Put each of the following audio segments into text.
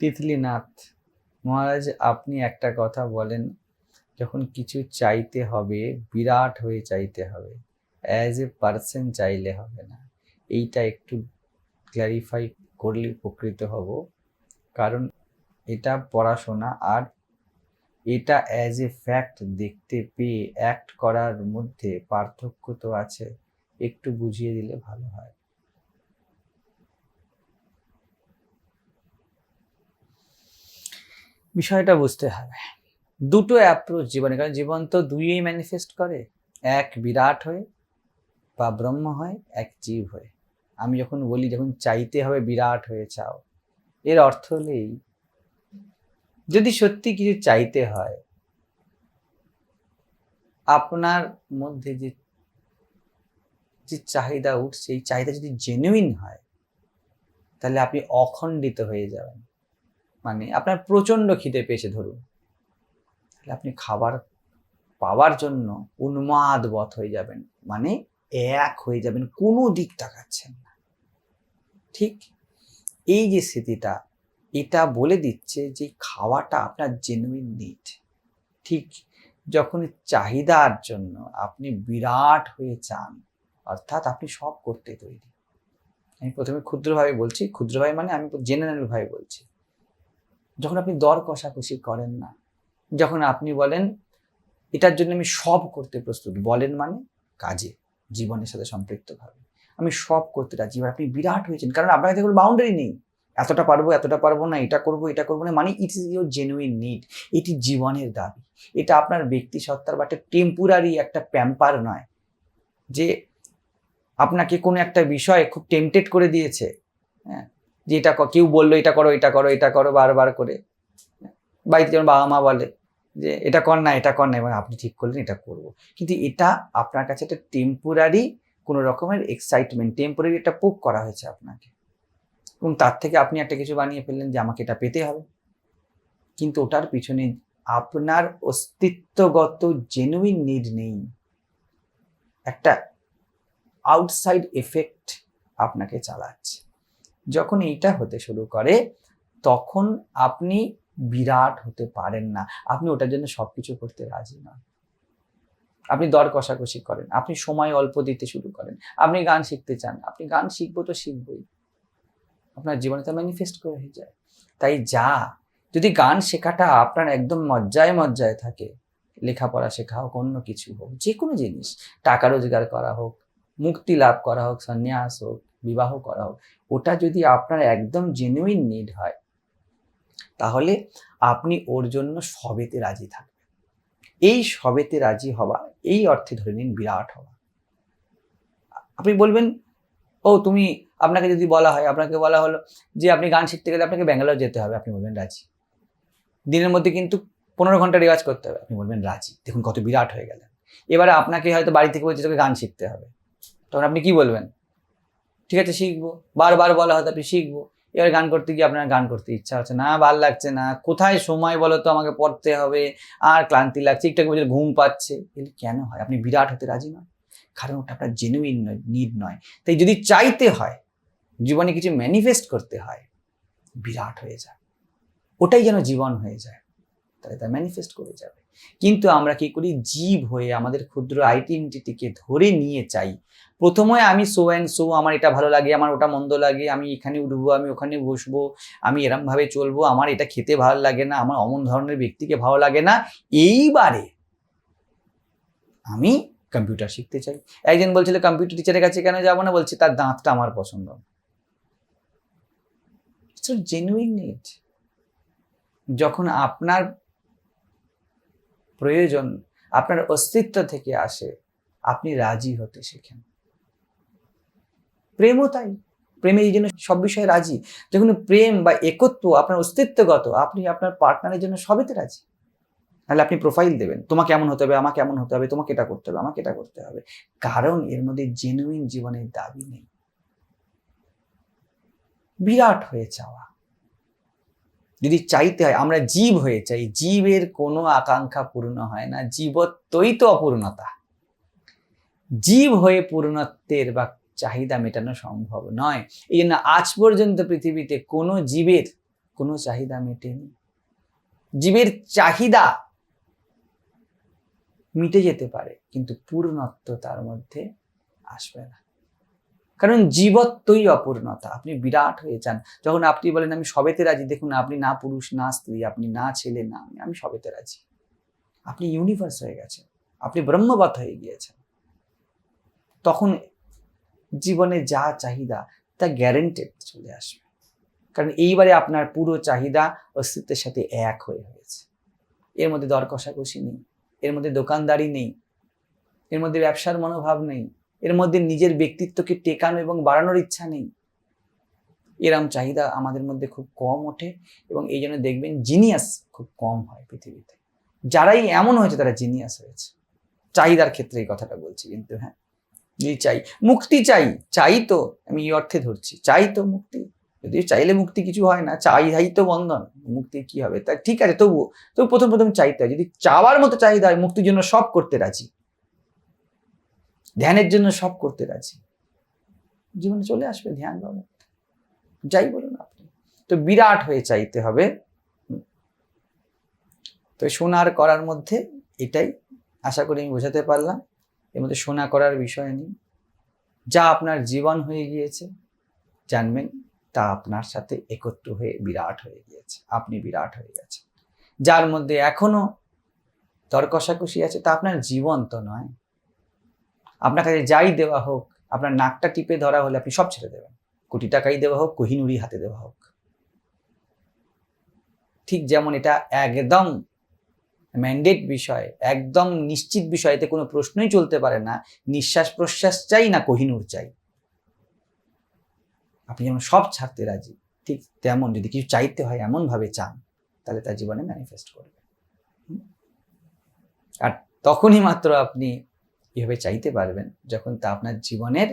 তিতলিনাথ, মহারাজ, আপনি একটা কথা বলেন, যখন কিছু চাইতে হবে, বিরাট হয়ে চাইতে হবে অ্যাজ এ পার্সন চাইলে হবে না। এইটা একটু ক্ল্যারিফাই করলে উপকৃত হব, কারণ এটা পড়াশোনা আর এটা অ্যাজ এ ফ্যাক্ট দেখতে পেয়ে অ্যাক্ট করার মধ্যে পার্থক্য তো আছে, একটু বুঝিয়ে দিলে ভালো হয়। বিষয়টা বুঝতে হবে। দুটো অ্যাপ্রোচ জীবনে, কারণ জীবন তো দুইই ম্যানিফেস্ট করে, এক বিরাট হয়ে বা ব্রহ্ম হয়, এক জীব হয়ে। আমি যখন বলি, যখন চাইতে হবে বিরাট হয়ে চাও, এর অর্থ হলেই যদি সত্যি কিছু চাইতে হয়, আপনার মধ্যে যে যে চাহিদা উঠছে, এই চাহিদা যদি জেনুইন হয়, তাহলে আপনি অখণ্ডিত হয়ে যাবেন। মানে আপনার প্রচণ্ড খিদে পেয়েছে ধরুন। তাহলে আপনি খাবার পাওয়ার জন্য উন্মাদ বধ হয়ে যাবেন। মানে এক হয়ে যাবেন, কোনো দিক তাকাচ্ছেন না। ঠিক এই যে স্মৃতিটা এটা বলে দিচ্ছে যে খাওয়াটা আপনার জেনুইন নিড ঠিক যখন চাহিদার জন্য আপনি বিরাট হয়ে চান, অর্থাৎ আপনি সব করতে তৈরি। আমি প্রথমে ক্ষুদ্রভাবে বলছি ক্ষুদ্রভাবে মানে আমি জেনারেল ভাবে বলছি। যখন আপনি দর কষাকষি করেন না, যখন আপনি বলেন, এটার জন্য আমি সব করতে প্রস্তুত। বলেন মানে কাজে, জীবনের সাথে সম্পৃক্তভাবে। আমি সব করতে রাজি। এবার আপনি বিরাট হয়েছেন, কারণ আপনার কাছে বাউন্ডারি নেই। এতটা পারব এতটা পারব না, এটা করব এটা করব না মানে it is your genuine need এটি জীবনের দাবি। এটা আপনার ব্যক্তি সত্তার বা একটা টেম্পোরারি একটা প্যাম্পার নয়, যে আপনাকে কোনো একটা বিষয় খুব টেম্পটেড করে দিয়েছে। হ্যাঁ যে এটা কেউ বলল এটা করো এটা করো এটা করো বারবার করে। বাড়িতে যেমন বাবা মা বলে যে এটা কর না, এটা কর না, এবার আপনি ঠিক করলেন, এটা করব। কিন্তু এটা আপনার কাছে একটা টেম্পোরারি কোনো রকমের এক্সাইটমেন্ট টেম্পোরারি একটা পোক করা হয়েছে আপনাকে। এবং তার থেকে আপনি একটা কিছু বানিয়ে ফেললেন যে আমাকে এটা পেতে হবে। কিন্তু ওটার পিছনে আপনার অস্তিত্বগত জেনুইন নিড নেই। একটা আউটসাইড এফেক্ট আপনাকে চালাচ্ছে। যখন এইটা হতে শুরু করে, তখন আপনি বিরাট হতে পারেন না। আপনি ওটার জন্য সবকিছু করতে রাজি নন আপনি দর কষাকষি করেন, আপনি সময় অল্প দিতে শুরু করেন। আপনি গান শিখতে চান, আপনি গান শিখব তো শিখবই। আপনার জীবনে তো ম্যানিফেস্ট করে হয়ে যায়। তাই যা, যদি গান শেখাটা আপনার একদম মজ্জায় মজ্জায় থাকে, লেখাপড়া শেখা হোক, অন্য কিছু হোক যে কোনো জিনিস, টাকা রোজগার করা হোক, মুক্তি লাভ করা হোক, সন্ন্যাস হোক বিবাহ করা হোক ওটা যদি আপনার একদম জেনুইন নিড হয়, তাহলে আপনি ওর জন্য সবেতে রাজি থাকবেন। এই সবেতে রাজি হওয়া, এই অর্থে ধরে নিন বিরাট হওয়া। আপনি বলবেন, ও, তুমি আপনাকে যদি বলা হয়, আপনাকে বলা হলো যে আপনি গান শিখতে গেলে আপনাকে ব্যাঙ্গালোর যেতে হবে, আপনি বলবেন রাজি। দিনের মধ্যে কিন্তু পনেরো ঘণ্টা রেওয়াজ করতে হবে, আপনি বলবেন রাজি। দেখুন কত বিরাট হয়ে গেলেন। এবারে আপনাকে হয়তো বাড়ি থেকে বলছে তোকে গান শিখতে হবে। তখন আপনি কি বলবেন? ঠিক আছে, শিখব। বারবার বলা হয়তো আপনি শিখব। এবার গান করতে গিয়ে আপনার গান করতে ইচ্ছা হচ্ছে না, ভালো লাগছে না। কোথায় সময় বলো তো আমাকে পড়তে হবে? আর ক্লান্তি লাগছে, একটু বলছে ঘুম পাচ্ছে। এগুলো কেন হয়? আপনি বিরাট হতে রাজি নয় কারণ ওটা আপনার জেনুইন নয় নিড নয়। তাই যদি চাইতে হয়, জীবনে কিছু ম্যানিফেস্ট করতে হয়, বিরাট হয়ে যায়। ওটাই যেন জীবন হয়ে যায়। তাহলে তা ম্যানিফেস্ট করে যাবে। কিন্তু আমরা কি করি? জীব হয়ে আমাদের ক্ষুদ্র আইডেন্টিটিকে ধরে নিয়ে চাই। প্রথমে আমি সো অ্যান্ড সো আমার এটা ভালো লাগে, আমার ওটা মন্দ লাগে, আমি এখানে উঠবো, আমি ওখানে বসবো, আমি এরমভাবে চলবো, আমার এটা খেতে ভালো লাগে না, আমার অমন ধরনের ব্যক্তিকে ভালো লাগে না। এইবারে আমি কম্পিউটার শিখতে চাই। একজন বলছিল কম্পিউটার টিচারের কাছে কেন যাব না? বলছে, তার দাঁতটা আমার পছন্দ জেনুইন নিড যখন আপনার প্রয়োজন আপনার অস্তিত্ব থেকে আসে, আপনি রাজি হতে শেখেন। প্রেমও তাই। প্রেমে এই জন্য সব বিষয়ে রাজি। যখন প্রেম বা একত্ব আপনার অস্তিত্বগত, আপনি আপনার পার্টনারের জন্য সবেতে রাজি। তাহলে আপনি প্রোফাইল দেবেন। তোমাকে এমন হতে হবে আমাকে এমন হতে হবে তোমাকে এটা করতে হবে আমাকে এটা করতে হবে। কারণ এর মধ্যে জেনুইন জীবনের দাবি নেই। বিরাট হয়ে চাওয়া যদি চাইতে হয়, আমরা জীব হয়ে চাই। জীবের কোনো আকাঙ্ক্ষা পূর্ণ হয় না। জীবত্বই তো অপূর্ণতা। জীব হয়ে পূর্ণত্বের বা চাহিদা মেটানো সম্ভব নয়। এই জন্য আজ পর্যন্ত পৃথিবীতে কোনো জীবের কোনো চাহিদা মেটেনি। জীবের চাহিদা মিটে যেতে পারে, কিন্তু পূর্ণত্ব তার মধ্যে আসবে না। কারণ জীবত্বই অপূর্ণতা। আপনি বিরাট হয়ে যান। যখন আপনি বলেন, আমি সবেতে রাজি দেখুন, আপনি না পুরুষ, না স্ত্রী, আপনি না ছেলে, না আমি আমি সবেতে রাজি। আপনি ইউনিভার্স হয়ে গেছেন। আপনি ব্রহ্মবত হয়ে গিয়েছেন। তখন জীবনে যা চাহিদা, তা গ্যারেন্টেড চলে আসবে। কারণ এইবারে আপনার পুরো চাহিদা অস্তিত্বের সাথে এক হয়ে হয়েছে। এর মধ্যে দর কষাকষি নেই। এর মধ্যে দোকানদারি নেই। এর মধ্যে ব্যবসার মনোভাব নেই। এর মধ্যে নিজের ব্যক্তিত্বকে টেকানো এবং বাড়ানোর ইচ্ছা নেই। এরম চাহিদা আমাদের মধ্যে খুব কম ওঠে এবং এই জন্য দেখবেন জিনিয়াস খুব কম হয় পৃথিবীতে। যারাই এমন হয়েছে তারা জিনিয়াস হয়েছে। চাহিদার ক্ষেত্রে এই কথাটা বলছি কিন্তু হ্যাঁ চাই, মুক্তি চাই চাই তো, আমি এই অর্থে ধরছি, চাই তো মুক্তি। যদি চাইলে মুক্তি কিছু হয় না চাই তো বন্ধন মুক্তি কি হবে? তা ঠিক আছে তবু তবু প্রথম প্রথম চাইতে হয়। যদি চাওয়ার মতো চাহিদা হয়, মুক্তির জন্য সব করতে রাজি। ধ্যানের জন্য সব করতে রাজি। জীবনে চলে আসবে ধ্যান বা মুক্তি যাই বলুন আপনি। তো বিরাট হয়ে চাইতে হবে। তো শোনার করার মধ্যে এটাই আশা করি আমি বোঝাতে পারলাম। এর মধ্যে শোনা করার বিষয় নেই। যা আপনার জীবন হয়ে গিয়েছে, জানবেন, তা আপনার সাথে একত্র হয়ে বিরাট হয়ে গিয়েছে। আপনি বিরাট হয়ে গেছেন। যার মধ্যে এখনও দর কষাকষি আছে, তা আপনার জীবন তো নয়। আপনার কাছে যাই দেওয়া হোক, আপনার নাকটা টিপে ধরা হলে আপনি সব ছেড়ে দেবেন। কোটি টাকাই দেওয়া হোক কোহিনুরি হাতে দেওয়া হোক। ঠিক যেমন এটা একদম ম্যান্ডেট বিষয়, একদম নিশ্চিত বিষয় এতে কোনো প্রশ্নই চলতে পারে না, নিঃশ্বাস প্রশ্বাস চাই না কোহিনুর চাই। আপনি যেমন সব ছাড়তে রাজি, ঠিক তেমন যদি কিছু চাইতে হয় এমন ভাবে চান, তাহলে তার জীবনে ম্যানিফেস্ট করবে আর তখনই মাত্র আপনি এভাবে চাইতে পারবেন যখন তা আপনার জীবনের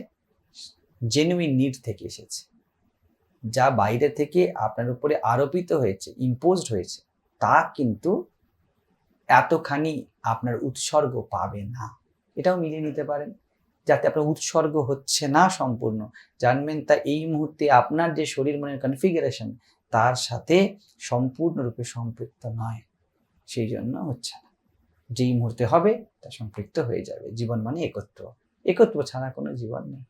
জেনুইন নিড থেকে এসেছে। যা বাইরে থেকে আপনার উপরে আরোপিত হয়েছে ইম্পোজড হয়েছে, তা কিন্তু এতখানি আপনার উৎসর্গ পাবে না। এটাও মিলিয়ে নিতে পারেন। যাতে আপনার উৎসর্গ হচ্ছে না সম্পূর্ণ। জানবেন তা এই মুহূর্তে আপনার যে শরীর মনের কনফিগারেশন তার সাথে সম্পূর্ণরূপে সম্পৃক্ত নয়। সেই জন্য হচ্ছে যেই মুহূর্তে হবে, তা সম্পৃক্ত হয়ে যাবে। জীবন মানে একত্র। একত্র ছাড়া কোনো জীবন নেই।